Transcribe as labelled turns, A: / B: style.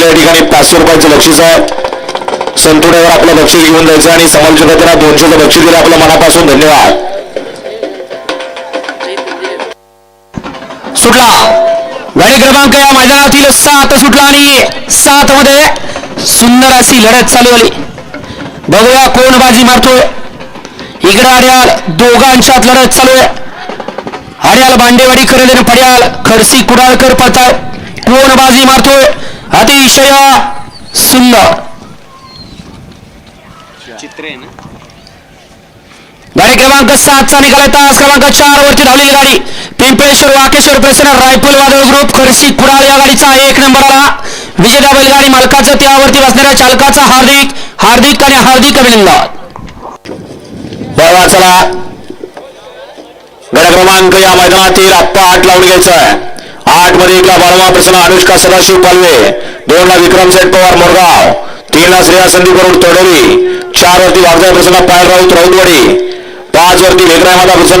A: देखील या ठिकाणी पाचशे रुपयाचं बक्षीस आहे. संतुड्यावर आपलं बक्षीस घेऊन जायचं आणि समालोचकांना दोनशेचं बक्षीस दिलं आपल्या मनापासून धन्यवाद.
B: सुटला. गाडी क्रमांक या मैदानातील सात सुटला आणि सात मध्ये सुंदर अशी लढत चालू आली बघूया कोण बाजी मारतोय. इकडे हरियाल दोघांच्यात लढत चालू आहे. हरियाल बांडेवाडी खरेदीने पड्याल खडसी कुडाळकर पडताय कोण बाजी मारतोय? अतिशय सुंदर.
C: चित्र आहे ना?
B: गाडी क्रमांक सातचा निकाल तास क्रमांक चार वरती धावलेली गाडी. पिंपळेश्वर वाकेश्वर प्रसन्न रायफल वादळ ग्रुप खडसी कुडाळ या गाडीचा एक नंबर आला. विजेता बैलगाडी मालकाचं त्यावरती बसणाऱ्या चालकाचा हार्दिक हार्दिक आणि हार्दिक अभिनंदन.
A: चला. गड क्रमांक या मैदानातील आप्पा आठ लावून घ्यायचा आहे. आठमध्ये एकला बारवा प्रसन्न अनुष्का सदाशिव पालवे दोन ला विक्रम सेठ पवार मोरगाव तीन ला श्रेया संदीप करोड तडोली चार वरती वागजाय प्रसन्न पायल राऊत राऊतवाडी पाच वरती वेगराय माता प्रसन्न